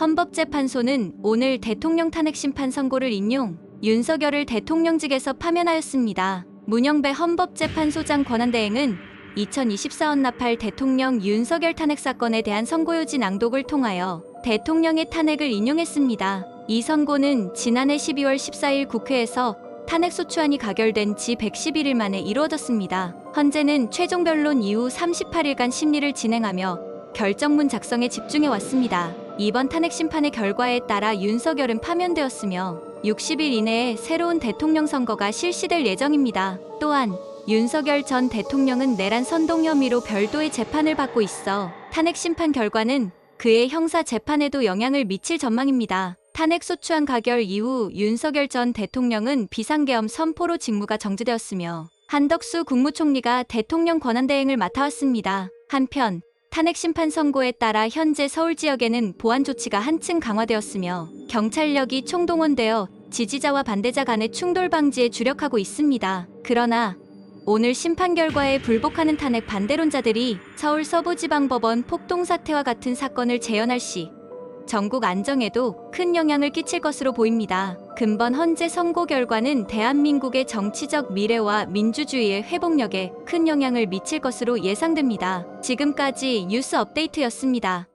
헌법재판소는 오늘 대통령 탄핵 심판 선고를 인용 윤석열을 대통령직에서 파면하였습니다. 문영배 헌법재판소장 권한대행은 2024년 나팔 대통령 윤석열 탄핵 사건에 대한 선고요지 낭독을 통하여 대통령의 탄핵을 인용했습니다. 이 선고는 지난해 12월 14일 국회에서 탄핵소추안이 가결된 지 111일 만에 이루어졌습니다. 헌재는 최종 변론 이후 38일간 심리를 진행하며 결정문 작성에 집중해 왔습니다. 이번 탄핵 심판의 결과에 따라 윤석열은 파면되었으며 60일 이내에 새로운 대통령 선거가 실시될 예정입니다. 또한 윤석열 전 대통령은 내란 선동 혐의로 별도의 재판을 받고 있어 탄핵 심판 결과는 그의 형사 재판에도 영향을 미칠 전망입니다. 탄핵 소추안 가결 이후 윤석열 전 대통령은 비상계엄 선포로 직무가 정지되었으며 한덕수 국무총리가 대통령 권한대행을 맡아왔습니다. 한편 탄핵 심판 선고에 따라 현재 서울 지역에는 보안 조치가 한층 강화되었으며 경찰력이 총동원되어 지지자와 반대자 간의 충돌 방지에 주력하고 있습니다. 그러나 오늘 심판 결과에 불복하는 탄핵 반대론자들이 서울 서부지방법원 폭동 사태와 같은 사건을 재현할 시 전국 안정에도 큰 영향을 끼칠 것으로 보입니다. 근본 헌재 선고 결과는 대한민국의 정치적 미래와 민주주의의 회복력에 큰 영향을 미칠 것으로 예상됩니다. 지금까지 뉴스 업데이트였습니다.